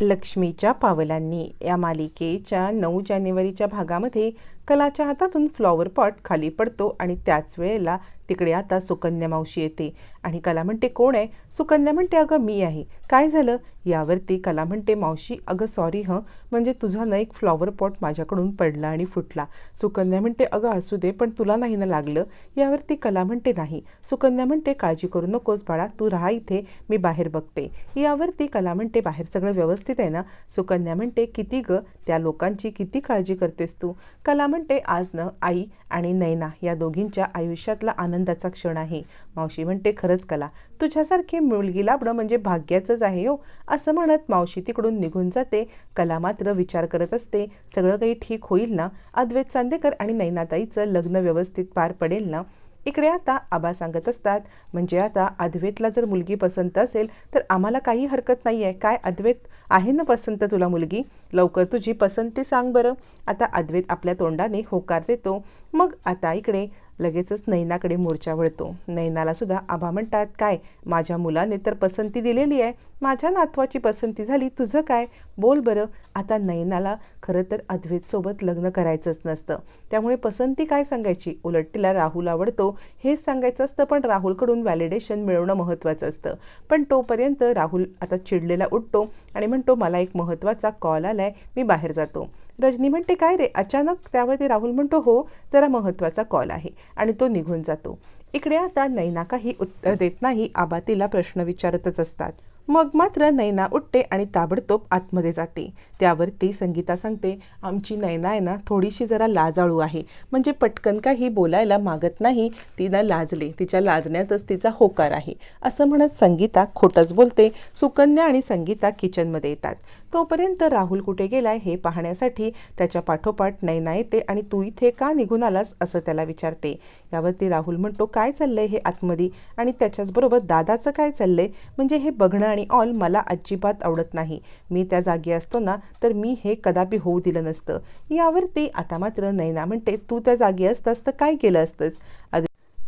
लक्ष्मीच्या पावलांनी या मालिकेच्या नऊ जानेवारीच्या भागामध्ये कलाच्या हातातून फ्लॉवर पॉट खाली पडतो आणि त्याच वेळेला तिकडे आता सुकन्या मावशी येते. आणि कला म्हणते कोण आहे? सुकन्या म्हणते अगं मी आहे. काय झालं? यावरती कला म्हणते मावशी अगं सॉरी हं. म्हणजे तुझा ना एक फ्लॉवर पॉट माझ्याकडून पडला आणि फुटला. सुकन्या म्हणते अगं असू दे पण तुला नाही ना लागलं? यावरती कला म्हणते नाही. सुकन्या म्हणते काळजी करू नकोस बाळा तू राहा इथे मी बाहेर बघते. यावरती कला म्हणते बाहेर सगळं व्यवस्थित आहे ना? सुकन्या म्हणते किती ग त्या लोकांची किती काळजी करतेस तू? कला म्हणते म्हणते आज न आई आणि नैना या दोघींच्या आयुष्यातला आनंदाचा क्षण आहे. मावशी म्हणते खरंच कला. तुझ्यासारखी मुलगी लाभणं म्हणजे भाग्याचंच आहे हो. असं म्हणत मावशी तिकडून निघून जाते. कला मात्र विचार करत असते. सगळं काही ठीक होईल ना? अद्वैत चांदेकर आणि नैनाताईचं लग्न व्यवस्थित पार पडेल ना? इकडे आता आबा सांगत असतात म्हणजे आता अद्वैतला जर मुलगी पसंत असेल तर आम्हाला काही हरकत नाही आहे काय अद्वैत आहे ना पसंत तुला मुलगी? लवकर तुझी पसंती सांग बरं. आता अद्वैत आपल्या तोंडाने होकार देतो. मग आता इकडे लगेचच नैनाकडे मोर्चा वळतो. नैनाला सुद्धा आबा म्हणतात काय माझ्या मुलाने तर पसंती दिलेली आहे. माझ्या नातवाची पसंती झाली. तुझं काय? बोल बरं. आता नैनाला खरं तर अद्वैतसोबत लग्न करायचंच नसतं. त्यामुळे पसंती काय सांगायची? उलट तिला राहुल आवडतो. हेच सांगायचं असतं पण राहुलकडून व्हॅलिडेशन मिळवणं महत्त्वाचं असतं. पण तोपर्यंत राहुल आता चिडलेला उठतो आणि म्हणतो मला एक महत्त्वाचा कॉल आला आहे मी बाहेर जातो. रजनी म्हणते काय रे? अचानक त्यावरती राहुल म्हणतो हो जरा महत्त्वाचा कॉल आहे. आणि तो निघून जातो. इकडे आता नैना काही उत्तर देत नाही आबा तिला प्रश्न विचारतच असतात. मग मात्र नैना उठते आणि ताबडतोब आतमध्ये जाते. त्यावरती संगीता सांगते आमची नैना आहे ना थोडीशी जरा लाजाळू आहे. म्हणजे पटकन काही बोलायला मागत नाही तिला लाजले. तिच्या लाजण्यातच तिचा होकार आहे. असं म्हणत संगीता खोटंच बोलते. सुकन्या आणि संगीता किचनमध्ये येतात. तोपर्यंत राहुल कुठे गेलाय हे पाहण्यासाठी त्याच्या पाठोपाठ नैना येते आणि तू इथे का निघून आलास असं त्याला विचारते. यावरती राहुल म्हणतो काय चाललंय हे आतमध्ये? आणि त्याच्याचबरोबर दादाचं काय चाललंय? म्हणजे हे बघणं आणि ऑल मला अजिबात आवडत नाही. मी त्या जागी असतो ना तर मी हे कदापि होऊ दिलं नसतं. यावरती आता मात्र नैना म्हणते तू त्या जागी असतास तर काय केलं असतंस?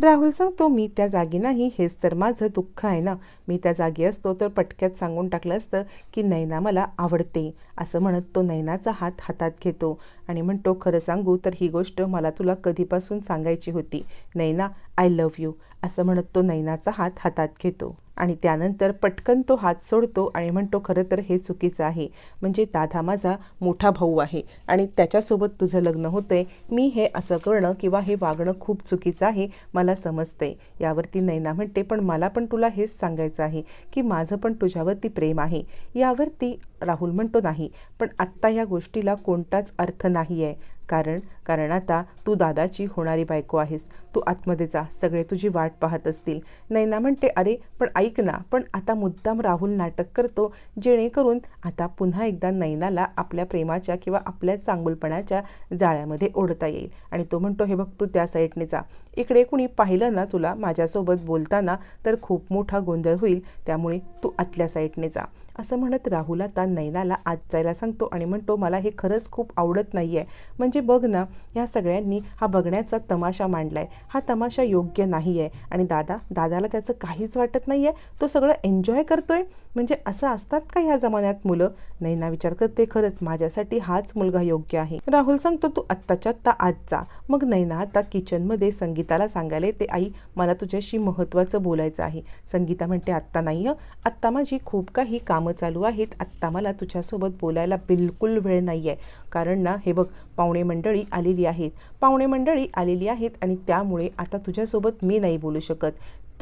राहुल सांगतो मी त्या जागी नाही हेच तर माझं दुःख आहे ना. मी त्या जागी असतो तर पटक्यात सांगून टाकलं असतं की नैना मला आवडते. असं म्हणत तो नैनाचा हात हातात घेतो आणि म्हणतो खरं सांगू तर ही गोष्ट मला तुला कधीपासून सांगायची होती. नैना आय लव्ह यू असं म्हणत तो नैनाचा हात हातात घेतो. आणि त्यानंतर पटकन तो हात सोडतो आणि म्हणतो खरं तर हे चुकीचं आहे. म्हणजे दादा माझा मोठा भाऊ आहे आणि त्याच्यासोबत तुझं लग्न होतंय. मी हे असं करणं किंवा हे वागणं खूप चुकीचं आहे मला समजतंय. यावरती नैना म्हणते पण मला पण तुला हेच सांगायचं आहे की माझं पण तुझ्यावरती प्रेम आहे. यावरती राहुल म्हणतो नाही पण आत्ता या गोष्टीला कोणताच अर्थ नाही आहे कारण कारण आता तू दादाची होणारी बायको आहेस. तू आतमध्ये जा सगळे तुझी वाट पाहत असतील. नैना म्हणते अरे पण ऐक ना पण आता मुद्दाम राहुल नाटक करतो जेणेकरून आता पुन्हा एकदा नैनाला आपल्या प्रेमाच्या किंवा आपल्या चांगुलपणाच्या जाळ्यामध्ये ओढता येईल. आणि तो म्हणतो हे बघ तू त्या साईडने जा. इकडे कुणी पाहिलं ना तुला माझ्यासोबत बोलताना तर खूप मोठा गोंधळ होईल. त्यामुळे तू आतल्या साईडने जा. असं म्हणत राहुल आता नैनाला आत जायला सांगतो आणि म्हणतो मला हे खरंच खूप आवडत नाही आहे म्हणजे बघ ना ह्या सगळ्यांनी हा बघण्याचा तमाशा मांडला आहे हा तमाशा योग्य नाही आहे आणि दादा दादाला त्याचं काहीच वाटत नाही आहे तो सगळं एन्जॉय करतो आहे म्हणजे असं असतात का ह्या जमान्यात मुलं? नैना विचार करते खरंच. माझ्यासाठी हाच मुलगा योग्य आहे. राहुल सांगतो तू आत्ताच्या आत्ता आज जा. मग नैना आता किचनमध्ये संगीताला सांगायला ते आई मला तुझ्याशी महत्त्वाचं बोलायचं आहे. संगीता म्हणते आत्ता नाही आत्ता माझी खूप काही कामं चालू आहेत. आत्ता मला तुझ्यासोबत बोलायला बिलकुल वेळ नाही आहे. कारण ना हे बघ पाहुणे मंडळी आलेली आहेत. पाहुणे मंडळी आलेली आहेत आणि त्यामुळे आता तुझ्यासोबत मी नाही बोलू शकत.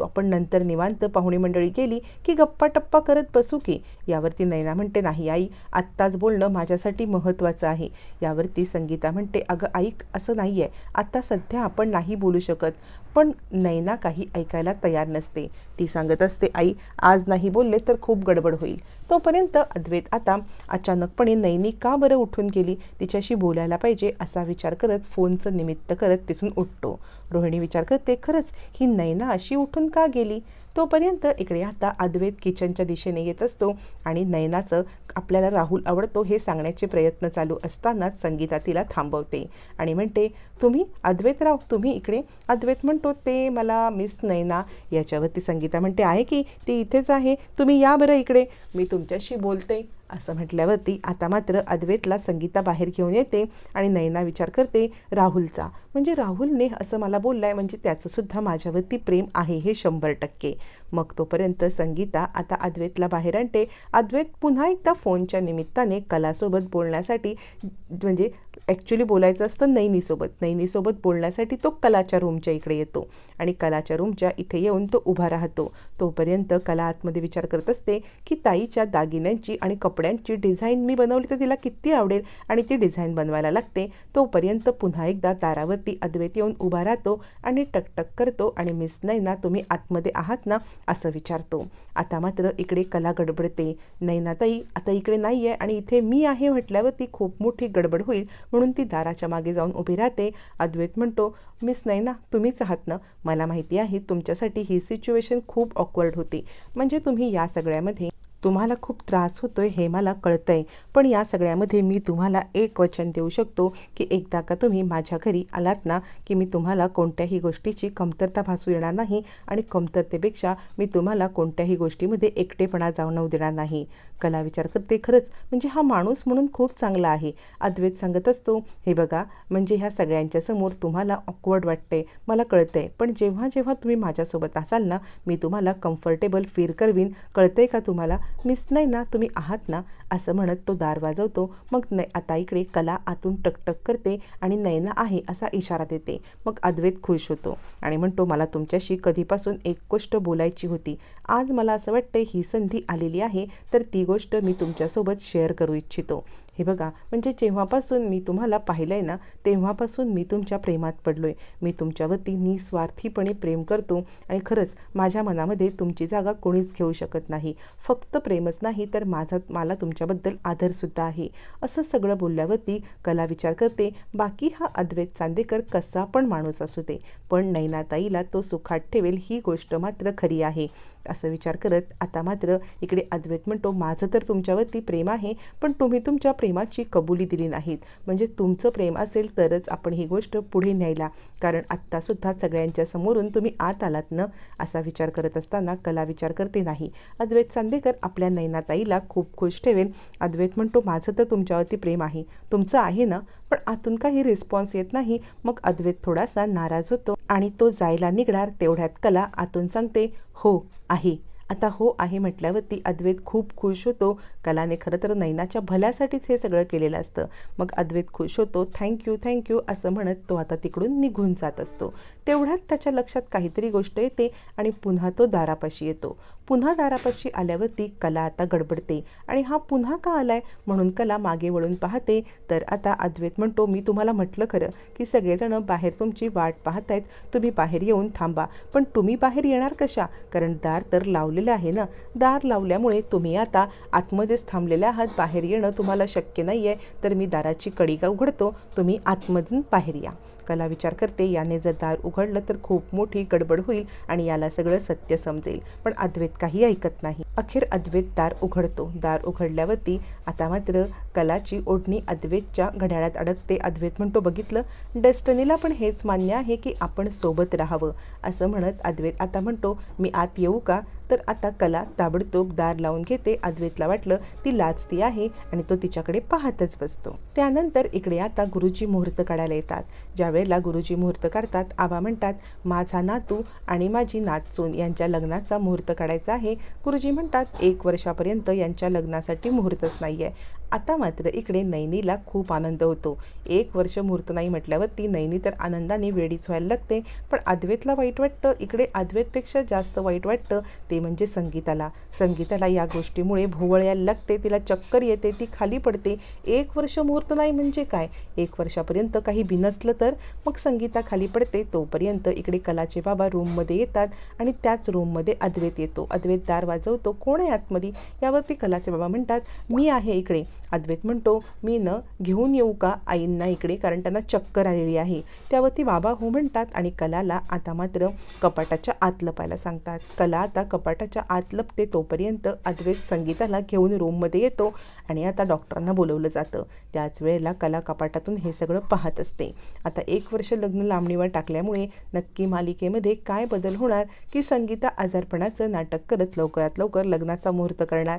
आपण नंतर निवांत पाहुणे मंडळी गेली की गप्पा टप्पा करत बसू की? यावरती नैना म्हणते नाही आई आत्ताच बोलणं माझ्यासाठी महत्त्वाचं आहे. यावरती संगीता म्हणते अगं ऐक असं नाही आहे आत्ता सध्या आपण नाही बोलू शकत. पण नैना काही ऐकायला तयार नसते. ती सांगत असते आई आज नाही बोलले तर खूप गडबड होईल. तोपर्यंत अद्वैत आता अचानकपणे नैनी का बरं उठून गेली? तिच्याशी बोलायला पाहिजे असा विचार करत फोनचं निमित्त करत तिथून उठतो. रोहिणी विचार करते खरंच ही नैना अशी उठून का गेली? तोपर्यंत इकडे आता अद्वैत किचनच्या दिशेने येत असतो आणि नयनाचं आपल्याला राहुल आवडतो हे सांगण्याचे प्रयत्न चालू असतानाच संगीता तिला थांबवते आणि म्हणते तुम्ही अद्वैतराव तुम्ही इकडे अद्वैत म्हणतो ते मला मिस नयना. याच्यावरती संगीता म्हणते आहे की ती इथेच आहे तुम्ही या बरं इकडे. मी तुमच्याशी बोलते. असं म्हटल्यावरती आता मात्र अद्वैतला संगीता बाहेर घेऊन येते आणि नयना विचार करते राहुलचा. म्हणजे राहुलने असं मला बोललं आहे म्हणजे त्याचंसुद्धा माझ्यावरती प्रेम आहे हे शंभर टक्के. मग तोपर्यंत संगीता आता अद्वैतला बाहेर आणते. अद्वैत पुन्हा एकदा फोनच्या निमित्ताने कलासोबत बोलण्यासाठी म्हणजे ॲक्च्युली बोलायचं असतं नैनीसोबत. नैनीसोबत बोलण्यासाठी तो कलाच्या रूमच्या इकडे येतो आणि कलाच्या रूमच्या इथे येऊन तो उभा राहतो. तोपर्यंत कला आतमध्ये विचार करत असते की ताईच्या दागिन्यांची आणि कपड्यांची डिझाईन मी बनवली तर तिला किती आवडेल आणि ती डिझाईन बनवायला लागते. तोपर्यंत पुन्हा एकदा दारावरती अद्वैत येऊन उभा राहतो आणि टकटक करतो आणि मिस नैना तुम्ही आतमध्ये आहात ना असं विचारतो. आता मात्र इकडे कला गडबडते. नैनाताई आता इकडे नाही आहे आणि इथे मी आहे म्हटल्यावर खूप मोठी गडबड होईल म्हणून ती दाराच्या मागे जाऊन उभी राहते. अद्वैत म्हणतो मिस ना तुम्हीच आहात ना? मला माहिती आहे तुमच्यासाठी ही सिच्युएशन खूप ऑकवर्ड होती. म्हणजे तुम्ही या सगळ्यामध्ये तुम्हाला खूप त्रास होतोय हे मला कळतं आहे पण या सगळ्यामध्ये मी तुम्हाला एक वचन देऊ शकतो की एकदा का तुम्ही माझ्या घरी आलात ना की मी तुम्हाला कोणत्याही गोष्टीची कमतरता भासू देणार नाही आणि कमतरतेपेक्षा मी तुम्हाला कोणत्याही गोष्टीमध्ये एकटेपणा जाणवू देणार नाही. कला विचार करते खरंच म्हणजे हा माणूस म्हणून खूप चांगला आहे. अद्वैत सांगत असतो हे बघा म्हणजे ह्या सगळ्यांच्या समोर तुम्हाला ऑकवर्ड वाटते मला कळतंय. पण जेव्हा जेव्हा तुम्ही माझ्यासोबत असाल ना मी तुम्हाला कम्फर्टेबल फील करवीन. कळतंय का तुम्हाला? मिस नाही ना तुम्ही आहात ना असं म्हणत तो दार वाजवतो. मग न आता इकडे कला आतून टकटक करते आणि नयना आहे असा इशारा देते. मग अद्वैत खुश होतो आणि म्हणतो मला तुमच्याशी कधीपासून एक गोष्ट बोलायची होती. आज मला असं वाटतं ही संधी आलेली आहे तर ती गोष्ट मी तुमच्यासोबत शेअर करू इच्छितो. हे बघा म्हणजे जेव्हापासून मी तुम्हाला पाहिलं आहे ना तेव्हापासून मी तुमच्या प्रेमात पडलो आहे मी तुमच्यावरती निस्वार्थीपणे प्रेम करतो आणि खरंच माझ्या मनामध्ये तुमची जागा कोणीच घेऊ शकत नाही. फक्त प्रेमच नाही तर माझा मला तुमच्याबद्दल आदरसुद्धा आहे. असं सगळं बोलल्यावरती कला विचार करते बाकी हा अद्वैत चांदेकर कसा पण माणूस असू दे पण नैनाताईला तो सुखात ठेवेल ही गोष्ट मात्र खरी आहे. असं विचार करत आता मात्र इकडे अद्वैत म्हणतो माझं तर तुमच्यावरती प्रेम आहे पण तुम्ही तुमच्या प्रेमाची कबुली दिली नाहीत. म्हणजे तुमचं प्रेम असेल तरच आपण ही गोष्ट पुढे न्यायला. कारण आत्तासुद्धा सगळ्यांच्या समोरून तुम्ही आत आलात ना? असा विचार करत असताना कला विचार करते नाही. अद्वैत चांदेकर आपल्या नैनाताईला खूप खुश ठेवेल अद्वैत म्हणतो माझं तर तुमच्यावरती प्रेम आहे. तुमचं आहे ना? पण आतून काही रिस्पॉन्स येत नाही. मग अद्वैत थोडासा नाराज होतो आणि तो जायला निघणार तेवढ्यात कला आतून सांगते हो आहे. आता हो आहे म्हटल्यावरती अद्वैत खूप खुश होतो. कलाने खरं तर नैनाच्या भल्यासाठीच हे सगळं केलेलं असतं. मग अद्वैत खुश होतो थँक्यू थँक्यू असं म्हणत तो आता तिकडून निघून जात असतो. तेवढ्यात त्याच्या लक्षात काहीतरी गोष्ट येते आणि पुन्हा तो दारापाशी येतो. पुन्हा दारापाशी आल्यावरती कला आता गडबडते आणि हा पुन्हा का आलाय म्हणून कला मागे वळून पाहते तर आता अद्वैत म्हणतो मी तुम्हाला म्हटलं खरं की सगळेजण बाहेर तुमची वाट पाहतायत तुम्ही बाहेर येऊन थांबा. पण तुम्ही बाहेर येणार कशा? कारण दार तर लावलेलं आहे ना? दार लावल्यामुळे तुम्ही आता आतमध्येच थांबलेले आहात. बाहेर येणं तुम्हाला शक्य नाही आहे तर मी दाराची कडी उघडतो? तुम्ही आतमधून बाहेर या. कला विचार करते याने जर दार उघडलं तर खूप मोठी गडबड होईल आणि याला सगळं सत्य समजेल. पण अद्वैत काही ऐकत नाही. अखेर अद्वैत दार उघडतो. दार उघडल्यावरती आता मात्र कलाची ओढणी अद्वैतच्या घड्याळात अडकते. अद्वैत म्हणतो बघितलं? डेस्टनीला पण हेच मान्य आहे की आपण सोबत राहावं. असं म्हणत अद्वैत आता म्हणतो मी आत येऊ का? तर आता कला ताबडतोब दार लावून घेते अद्वैतला वाटलं ती लाचती आहे आणि तो तिच्याकडे पाहतच बसतो. त्यानंतर इकडे आता गुरुजी मुहूर्त काढायला येतात. ज्यावेळेला गुरुजी मुहूर्त काढतात आबा म्हणतात माझा नातू आणि माझी नातसून यांच्या लग्नाचा मुहूर्त काढायचा आहे. गुरुजी म्हणतात एक वर्षापर्यंत यांच्या लग्नासाठी मुहूर्तच नाही आहे आता मात्र इकडे नैनीला खूप आनंद होतो. एक वर्ष मुहूर्त नाही म्हटल्यावर ती नैनी तर आनंदाने वेडीच व्हायला लागते. पण अद्वैतला वाईट वाटतं? इकडे अद्वैतपेक्षा जास्त वाईट वाटतं? ते म्हणजे संगीताला. संगीताला या गोष्टीमुळे भोवळ्याला लागते. तिला चक्कर येते. ती खाली पडते. एक वर्ष मुहूर्त नाही म्हणजे काय? एक वर्षापर्यंत काही बिनसलं तर मग संगीता खाली पडते. तोपर्यंत इकडे कलाचे बाबा रूममध्ये येतात आणि त्याच रूममध्ये अद्वैत येतो. अद्वैत दार वाजवतो. कोण आहे आतमध्ये? यावरती कलाचे बाबा म्हणतात मी आहे इकडे. अद्वैत म्हणतो मी न घेऊन येऊ का आईंना इकडे? कारण त्यांना चक्कर आलेली आहे. त्यावरती बाबा हो म्हणतात आणि कलाला आता मात्र कपाटाच्या आत लपायला सांगतात. कला आता कपाटाच्या आत लपते तोपर्यंत अद्वैत संगीताला घेऊन रूममध्ये येतो आणि आता डॉक्टरांना बोलवलं जातं. त्याच वेळेला कला कपाटातून हे सगळं पाहत असते. आता एक वर्ष लग्न लांबणीवर टाकल्यामुळे नक्की मालिकेमध्ये काय बदल होणार की संगीता आजारपणाचं नाटक करत लवकरात लवकर लग्नाचा मुहूर्त करणार?